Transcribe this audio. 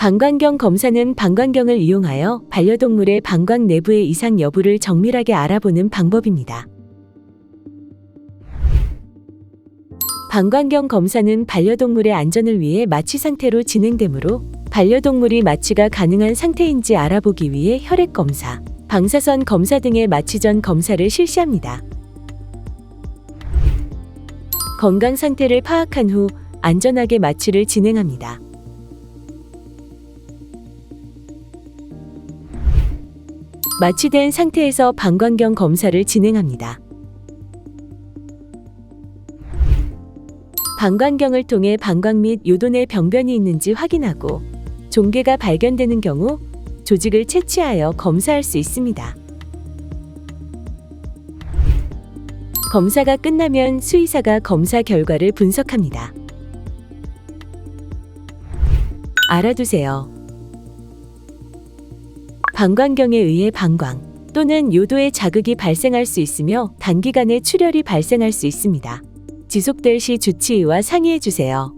방광경 검사는 방광경을 이용하여 반려동물의 방광 내부의 이상 여부를 정밀하게 알아보는 방법입니다. 방광경 검사는 반려동물의 안전을 위해 마취 상태로 진행되므로 반려동물이 마취가 가능한 상태인지 알아보기 위해 혈액 검사, 방사선 검사 등의 마취 전 검사를 실시합니다. 건강 상태를 파악한 후 안전하게 마취를 진행합니다. 마취된 상태에서 방광경 검사를 진행합니다. 방광경을 통해 방광 및내 병변이 있는지 확인하고 종괴가 발견되는 경우 조직을 채취하여 검사할 수 있습니다. 검사가 끝나면 수의사가 검사 결과를 분석합니다. 알아두세요. 방광경에 의해 방광 또는 요도에 자극이 발생할 수 있으며 단기간에 출혈이 발생할 수 있습니다. 지속될 시 주치의와 상의해 주세요.